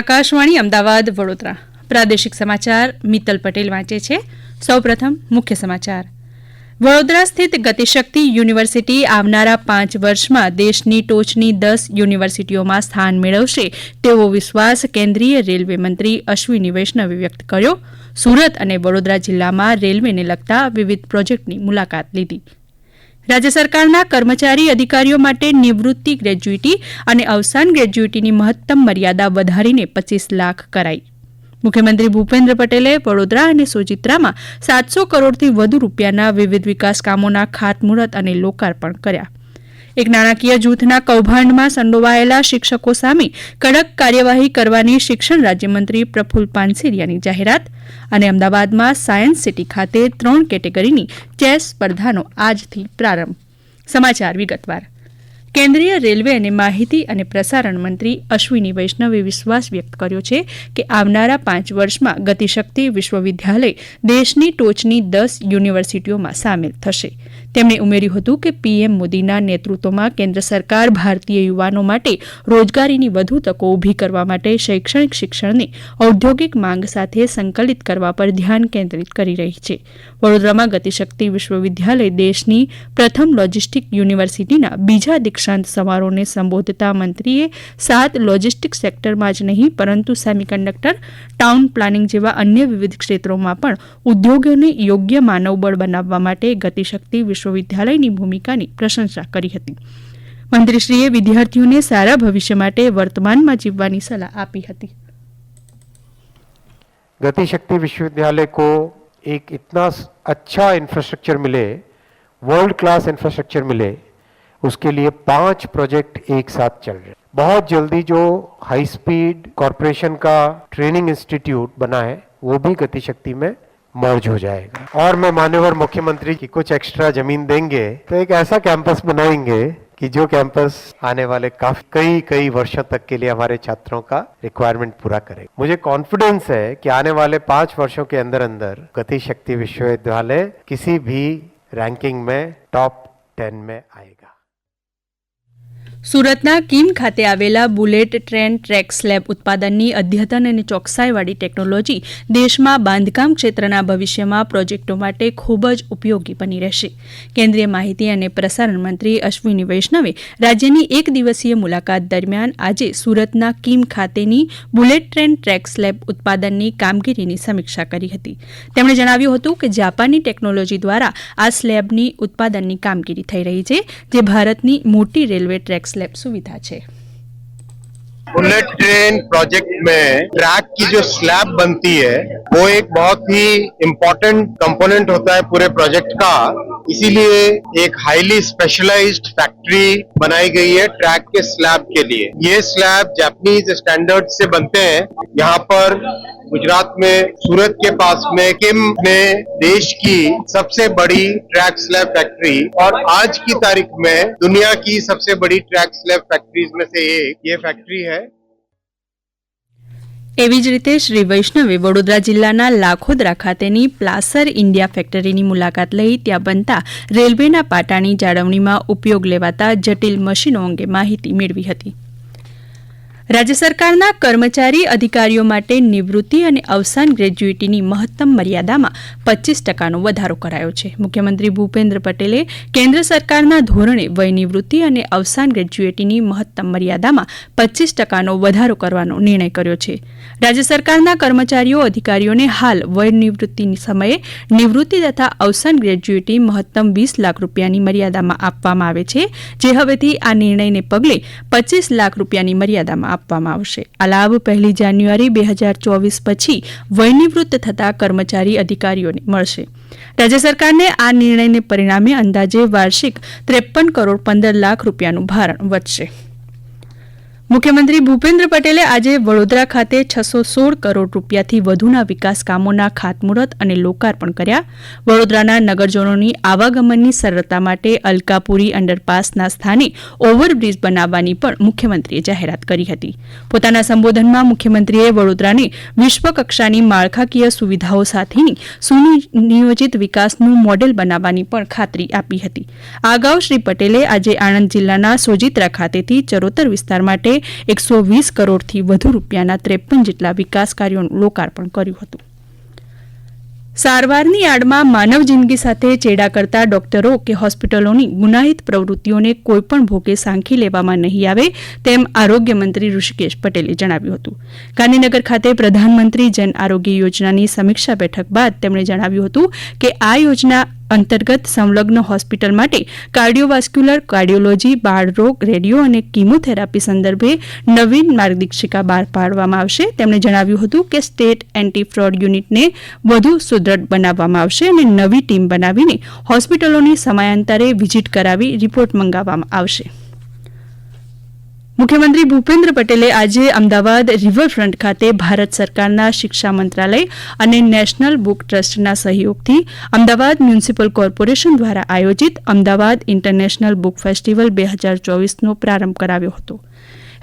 આકાશવાણી અમદાવાદ, વડોદરા. પ્રાદેશિક સમાચાર મિત્તલ પટેલ વાંચે છે. સૌપ્રથમ મુખ્ય સમાચાર. વડોદરા સ્થિત ગતિશક્તિ યુનિવર્સિટી આવનારા પાંચ વર્ષમાં દેશની ટોચની દસ યુનિવર્સિટીઓમાં સ્થાન મેળવશે તેવો વિશ્વાસ કેન્દ્રીય રેલવે મંત્રી અશ્વિની વૈષ્ણવે વ્યક્ત કર્યો. સુરત અને વડોદરા જિલ્લામાં રેલવેને લગતા વિવિધ પ્રોજેક્ટની મુલાકાત લીધી. રાજ્ય સરકારના કર્મચારી અધિકારીઓ માટે નિવૃત્તિ ગ્રેજ્યુઇટી અને અવસાન ગ્રેજ્યુઇટીની મહત્તમ મર્યાદા વધારીને પચીસ લાખ કરાઈ. મુખ્યમંત્રી ભૂપેન્દ્ર પટેલે વડોદરા અને સોજિત્રામાં સાતસો કરોડથી વધુ રૂપિયાના વિવિધ વિકાસ કામોના ખાતમુહૂર્ત અને લોકાર્પણ કર્યા. એક નાણાકીય જૂથના કૌભાંડમાં સંડોવાયેલા શિક્ષકો સામે કડક કાર્યવાહી કરવાની શિક્ષણ રાજ્યમંત્રી પ્રફુલ પાનસેરિયાની જાહેરાત અને અમદાવાદમાં સાયન્સ સિટી ખાતે ત્રણ કેટેગરીની ચેસ સ્પર્ધાનો આજથી પ્રારંભ. સમાચાર વિગતવાર. કેન્દ્રીય રેલવે અને માહિતી અને પ્રસારણ મંત્રી અશ્વિની વૈષ્ણવે વિશ્વાસ વ્યક્ત કર્યો છે કે આવનારા પાંચ વર્ષમાં ગતિશક્તિ વિશ્વવિદ્યાલય દેશની ટોચની દસ યુનિવર્સિટીઓમાં સામેલ થશે. તેમણે ઉમેર્યું હતું કે પીએમ મોદીના નેતૃત્વમાં કેન્દ્ર સરકાર ભારતીય યુવાનો માટે રોજગારીની વધુ તકો ઊભી કરવા માટે શૈક્ષણિક શિક્ષણને ઔદ્યોગિક માંગ સાથે સંકલિત કરવા પર ધ્યાન કેન્દ્રિત કરી રહી છે. વડોદરામાં ગતિશક્તિ વિશ્વવિદ્યાલય દેશની પ્રથમ લોજિસ્ટિક યુનિવર્સિટીના બીજા દીક્ષાંત સમારોહને સંબોધતા મંત્રીએ સાત લોજિસ્ટિક સેક્ટરમાં જ નહીં, પરંતુ સેમિકન્ડક્ટર, ટાઉન પ્લાનિંગ જેવા અન્ય વિવિધ ક્ષેત્રોમાં પણ ઉદ્યોગોને યોગ્ય માનવબળ બનાવવા માટે ગતિશક્તિ વિશ્વવિદ્યાલયની ભૂમિકાની પ્રશંસા કરી હતી મંત્રીશ્રીએ વિદ્યાર્થીઓને સારા ભવિષ્ય માટે વર્તમાનમાં જીવવાની સલાહ આપી હતી गति शक्ति विश्वविद्यालय को एक इतना स- अच्छा इंफ्रास्ट्रक्चर मिले वर्ल्ड क्लास इंफ्रास्ट्रक्चर मिले उसके लिए पांच प्रोजेक्ट एक साथ चल रहे हैं बहुत जल्दी जो हाई स्पीड कॉरपोरेशन का ट्रेनिंग इंस्टीट्यूट बना है वो भी गति शक्ति में मर्ज हो जाएगा। और मैं मान्यवर मुख्यमंत्री की कुछ एक्स्ट्रा ज़मीन देंगे तो एक ऐसा कैंपस बनाएँगे कि जो कैंपस आने वाले काफ़ी कई कई वर्षों तक के लिए हमारे छात्रों का रिक्वायरमेंट पूरा करेगा मुझे कॉन्फिडेंस है कि आने वाले पाँच वर्षों के अंदर अंदर गति शक्ति विश्वविद्यालय किसी भी रैंकिंग में टॉप टेन में आएगा। સુરતના કીમ ખાતે આવેલા બુલેટ ટ્રેન ટ્રેક સ્લેબ ઉત્પાદનની અદ્યતન અને ચોકસાઈવાળી ટેકનોલોજી દેશમાં બાંધકામ ક્ષેત્રના ભવિષ્યમાં પ્રોજેક્ટો માટે ખૂબ જ ઉપયોગી બની રહેશે. કેન્દ્રીય માહિતી અને પ્રસારણ મંત્રી અશ્વિની વૈષ્ણવે રાજ્યની એક દિવસીય મુલાકાત દરમિયાન આજે સુરતના કીમ ખાતેની બુલેટ ટ્રેન ટ્રેક સ્લેબ ઉત્પાદનની કામગીરીની સમીક્ષા કરી હતી. તેમણે જણાવ્યું હતું કે જાપાનની ટેકનોલોજી દ્વારા આ સ્લેબની ઉત્પાદનની કામગીરી થઈ રહી છે, જે ભારતની મોટી રેલવે ટ્રેક સ્લેબ સુવિધા છે बुलेट ट्रेन प्रोजेक्ट में ट्रैक की जो स्लैब बनती है वो एक बहुत ही इम्पोर्टेंट कंपोनेंट होता है पूरे प्रोजेक्ट का इसीलिए एक हाईली स्पेशलाइज्ड फैक्ट्री बनाई गई है ट्रैक के स्लैब के लिए। ये स्लैब जापानीज स्टैंडर्ड से बनते हैं। यहाँ पर गुजरात में, सूरत के पास में किम में, देश की सबसे बड़ी ट्रैक स्लैब फैक्ट्री और आज की तारीख में दुनिया की सबसे बड़ी ट्रैक स्लैब फैक्ट्रीज में से एक ये फैक्ट्री है। એવી જ રીતે શ્રી વૈષ્ણવે વડોદરા જિલ્લાના લાખોદરા ખાતેની પ્લાસર ઇન્ડિયા ફેક્ટરીની મુલાકાત લઈ ત્યાં બનતા રેલવેના પાટાની જાળવણીમાં ઉપયોગ લેવાતા જટિલ મશીનો અંગે માહિતી મેળવી હતી. રાજ્ય સરકારના કર્મચારી અધિકારીઓ માટે નિવૃત્તિ અને અવસાન ગ્રેજ્યુએટીની મહત્તમ મર્યાદામાં પચીસ ટકાનો વધારો કરાયો છે. મુખ્યમંત્રી ભૂપેન્દ્ર પટેલે કેન્દ્ર સરકારના ધોરણે વય નિવૃત્તિ અને અવસાન ગ્રેજ્યુએટીની મહત્તમ મર્યાદામાં પચીસ ટકાનો વધારો કરવાનો નિર્ણય કર્યો છે. રાજ્ય સરકારના કર્મચારીઓ અધિકારીઓને હાલ વય નિવૃત્તિ સમયે નિવૃત્તિ તથા અવસાન ગ્રેજ્યુએટી મહત્તમ વીસ લાખ રૂપિયાની મર્યાદામાં આપવામાં આવે છે, જે હવેથી આ નિર્ણયને પગલે પચીસ લાખ રૂપિયાની મર્યાદામાં આપવામાં આવશે. આ લાભ પહેલી જાન્યુઆરી બે હજાર ચોવીસ પછી વયનિવૃત્ત થતા કર્મચારી અધિકારીઓને મળશે. રાજ્ય સરકારને આ નિર્ણયને પરિણામે અંદાજે વાર્ષિક ત્રેપન કરોડ પંદર લાખ રૂપિયાનું ભારણ વધશે. મુખ્યમંત્રી ભૂપેન્દ્ર પટેલે આજે વડોદરા ખાતે છસો સોળ કરોડ રૂપિયાથી વધુના વિકાસ કામોના ખાતમુહૂર્ત અને લોકાર્પણ કર્યા. વડોદરાના નગરજનોની આવાગમનની સરળતા માટે અલકાપુરી અંડરપાસના સ્થાને ઓવરબ્રિજ બનાવવાની પણ મુખ્યમંત્રીએ જાહેરાત કરી હતી. પોતાના સંબોધનમાં મુખ્યમંત્રીએ વડોદરાને વિશ્વકક્ષાની માળખાકીય સુવિધાઓ સાથેની સુનિયોજિત વિકાસનું મોડેલ બનાવવાની પણ ખાતરી આપી હતી. અગાઉ શ્રી પટેલે આજે આણંદ જિલ્લાના સોજિત્રા ખાતેથી ચરોતર વિસ્તાર માટે એકસો વીસ કરોડથી વધુ રૂપિયાના ત્રેપન જેટલા વિકાસ કાર્યોનું લોકાર્પણ કર્યું હતું. સારવારની આડમાં માનવ જિંદગી સાથે ચેડા કરતા ડોક્ટરો કે હોસ્પિટલોની ગુનાહિત પ્રવૃત્તિઓને કોઈપણ ભોગે સાંખી લેવામાં નહીં આવે તેમ આરોગ્ય મંત્રી ઋષિકેશ પટેલે જણાવ્યું હતું. ગાંધીનગર ખાતે પ્રધાનમંત્રી જન આરોગ્ય યોજનાની સમીક્ષા બેઠક બાદ તેમણે જણાવ્યું હતું કે આ યોજના અંતર્ગત સંલગ્ન હોસ્પિટલ માટે કાર્ડિયોવાસ્ક્યુલર, કાર્ડિયોલોજી બાળરોગ રેડિયો અને કીમોથેરાપી સંદર્ભે નવીન માર્ગદર્શિકા બહાર પાડવામાં આવશે. તેમણે જણાવ્યું હતું કે સ્ટેટ એન્ટી ફ્રોડ યુનિટને વધુ સુદ્રઢ બનાવવામાં આવશે અને નવી ટીમ બનાવીને હોસ્પિટલોની સમયાંતરે વિઝિટ કરાવી રિપોર્ટ મંગાવવામાં આવશે. મુખ્યમંત્રી ભૂપેન્દ્ર પટેલે આજે અમદાવાદ રિવરફ્રન્ટ ખાતે ભારત સરકારના શિક્ષા મંત્રાલય અને નેશનલ બુક ટ્રસ્ટના સહયોગથી અમદાવાદ મ્યુનિસિપલ કોર્પોરેશન દ્વારા આયોજિત અમદાવાદ ઇન્ટરનેશનલ બુક ફેસ્ટિવલ બે હજાર ચોવીસનો પ્રારંભ કરાવ્યો હતો.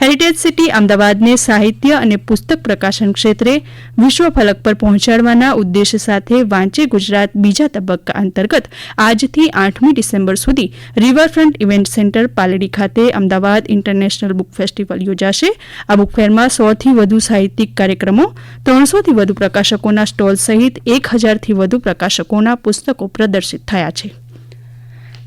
હેરિટેજ સિટી અમદાવાદને સાહિત્ય અને પુસ્તક પ્રકાશન ક્ષેત્રે વિશ્વ ફલક પર પહોંચાડવાના ઉદ્દેશ સાથે વાંચે ગુજરાત બીજા તબક્કા અંતર્ગત આજથી આઠમી ડિસેમ્બર સુધી રિવરફ્રન્ટ ઇવેન્ટ સેન્ટર પાલડી ખાતે અમદાવાદ ઇન્ટરનેશનલ બુક ફેસ્ટિવલ યોજાશે. આ બુક ફેરમાં સોથી વધુ સાહિત્યિક કાર્યક્રમો, ત્રણસોથી વધુ પ્રકાશકોના સ્ટોલ સહિત એક હજારથી વધુ પ્રકાશકોના પુસ્તકો પ્રદર્શિત થયા છે.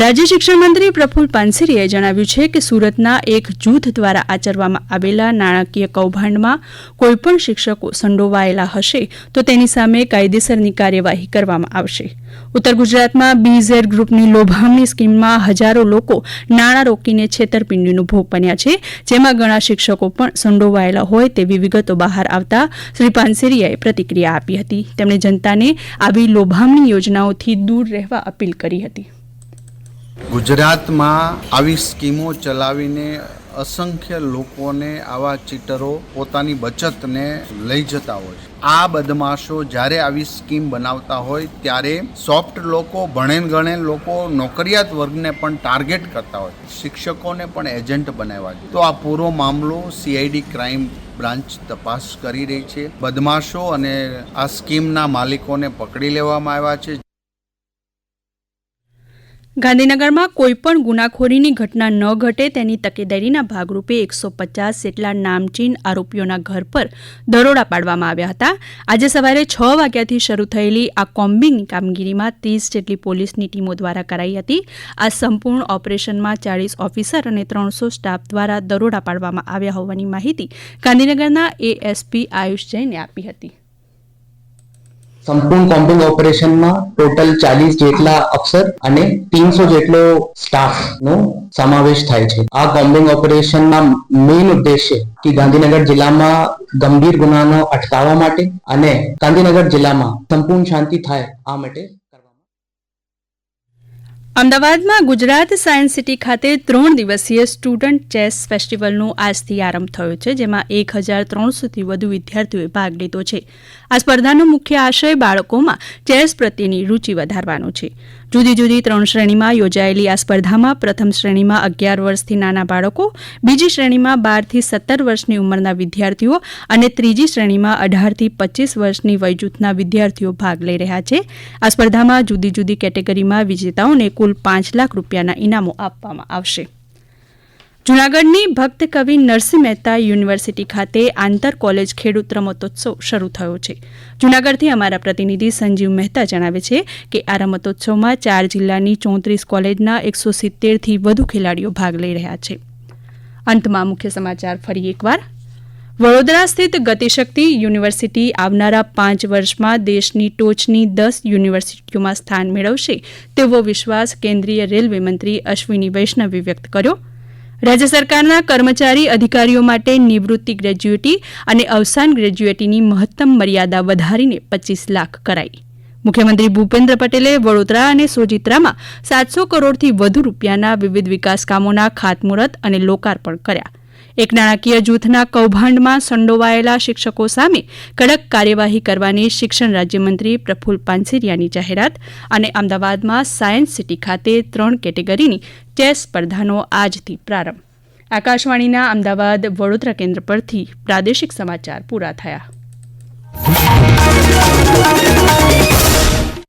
રાજ્ય શિક્ષણ મંત્રી પ્રફુલ પાનસેરીએ જણાવ્યું છે કે સુરતના એક જૂથ દ્વારા આચરવામાં આવેલા નાણાકીય કૌભાંડમાં કોઈપણ શિક્ષકો સંડોવાયેલા હશે તો તેની સામે કાયદેસરની કાર્યવાહી કરવામાં આવશે. ઉત્તર ગુજરાતમાં બીઝેડ ગ્રુપની લોભામણી સ્કીમમાં હજારો લોકો નાણાં રોકીને છેતરપિંડીનો ભોગ બન્યા છે, જેમાં ઘણા શિક્ષકો પણ સંડોવાયેલા હોય તેવી વિગતો બહાર આવતા શ્રી પાનસેરીયાએ પ્રતિક્રિયા આપી હતી. તેમણે જનતાને આવી લોભામણી યોજનાઓથી દૂર રહેવા અપીલ કરી હતી. ગુજરાતમાં આવી સ્કીમો ચલાવીને અસંખ્ય લોકોને આવા ચીટરો પોતાની બચતને લઈ જતા હોય છે. આ બદમાશો જ્યારે આવી સ્કીમ બનાવતા હોય ત્યારે સોફ્ટ લોકો ભણેન ગણેન લોકો, નોકરિયાત વર્ગને પણ ટાર્ગેટ કરતા હોય શિક્ષકોને પણ એજન્ટ બનાવ્યા છે તો આ પૂરો મામલો સીઆઈડી ક્રાઇમ બ્રાન્ચ તપાસ કરી રહી છે. બદમાશો અને આ સ્કીમના માલિકોને પકડી લેવામાં આવ્યા છે. ગાંધીનગરમાં કોઈપણ ગુનાખોરીની ઘટના ન ઘટે તેની તકેદારીના ભાગરૂપે એકસો પચાસ જેટલા નામચીન આરોપીઓના ઘર પર દરોડા પાડવામાં આવ્યા હતા. આજે સવારે છ વાગ્યાથી શરૂ થયેલી આ કોમ્બિંગની કામગીરીમાં ત્રીસ જેટલી પોલીસની ટીમો દ્વારા કરાઈ હતી. આ સંપૂર્ણ ઓપરેશનમાં ચાળીસ ઓફિસર અને ત્રણસો સ્ટાફ દ્વારા દરોડા પાડવામાં આવ્યા હોવાની માહિતી ગાંધીનગરના એએસપી આયુષ જૈને આપી હતી. સંપૂર્ણ કોમ્બિંગ ઓપરેશનમાં ટોટલ ચાલીસ જેટલા અફસર અને ત્રણસો જેટલો સ્ટાફનો સમાવેશ થાય છે. આ કોમ્બિંગ ઓપરેશનના મેઇન ઉદ્દેશ્ય કે ગાંધીનગર જિલ્લામાં ગંભીર ગુનાનો અટકાવવા માટે અને ગાંધીનગર જિલ્લામાં સંપૂર્ણ શાંતિ થાય આ માટે અમદાવાદમાં ગુજરાત સાયન્સ સિટી ખાતે ત્રણ દિવસીય સ્ટુડન્ટ ચેસ ફેસ્ટિવલનો આજથી આરંભ થયો છે, જેમાં એક હજાર ત્રણસોથી વધુ વિદ્યાર્થીઓએ ભાગ લીધો છે. આ સ્પર્ધાનો મુખ્ય આશય બાળકોમાં ચેસ પ્રત્યેની રૂચિ વધારવાનો છે. જુદી જુદી ત્રણ શ્રેણીમાં યોજાયેલી આ સ્પર્ધામાં પ્રથમ શ્રેણીમાં અગિયાર વર્ષથી નાના બાળકો, બીજી શ્રેણીમાં બારથી સત્તર વર્ષની ઉંમરના વિદ્યાર્થીઓ અને ત્રીજી શ્રેણીમાં અઢારથી પચીસ વર્ષની વયજૂથના વિદ્યાર્થીઓ ભાગ લઈ રહ્યા છે. આ સ્પર્ધામાં જુદી જુદી કેટેગરીમાં વિજેતાઓને કુલ પાંચ લાખ રૂપિયાના ઇનામો આપવામાં આવશે. જૂનાગઢની ભક્ત કવિ નરસિંહ મહેતા યુનિવર્સિટી ખાતે આંતર કોલેજ ખેડૂત રમતોત્સવ શરૂ થયો છે. જૂનાગઢથી અમારા પ્રતિનિધિ સંજીવ મહેતા જણાવે છે કે આ રમતોત્સવમાં ચાર જિલ્લાની ચોત્રીસ કોલેજના એકસો સિત્તેરથી વધુ ખેલાડીઓ ભાગ લઈ રહ્યા છે. અંતમાં મુખ્ય સમાચાર ફરી એકવાર. વડોદરા સ્થિત ગતિશક્તિ યુનિવર્સિટી આવનારા પાંચ વર્ષમાં દેશની ટોચની દસ યુનિવર્સિટીઓમાં સ્થાન મેળવશે તેવો વિશ્વાસ કેન્દ્રીય રેલવે મંત્રી અશ્વિની વૈષ્ણવે વ્યક્ત કર્યો. રાજ્ય સરકારના કર્મચારી અધિકારીઓ માટે નિવૃત્તિ ગ્રેજ્યુએટી અને અવસાન ગ્રેજ્યુએટીની મહત્તમ મર્યાદા વધારીને પચીસ લાખ કરાઈ. મુખ્યમંત્રી ભૂપેન્દ્ર પટેલે વડોદરા અને સોજિત્રામાં સાતસો કરોડથી વધુ રૂપિયાના વિવિધ વિકાસ કામોના ખાતમુહૂર્ત અને લોકાર્પણ કર્યા. એક નાણાકીય જૂથના કૌભાંડમાં સંડોવાયેલા શિક્ષકો સામે કડક કાર્યવાહી કરવાની શિક્ષણ રાજ્યમંત્રી પ્રફુલ પાનસેરિયાની જાહેરાત અને અમદાવાદમાં સાયન્સ સિટી ખાતે ત્રણ કેટેગરીની ચેસ સ્પર્ધાનો આજથી પ્રારંભ. આકાશવાણીના અમદાવાદ વડોદરા કેન્દ્ર પરથી પ્રાદેશિક સમાચાર પૂરા થયા.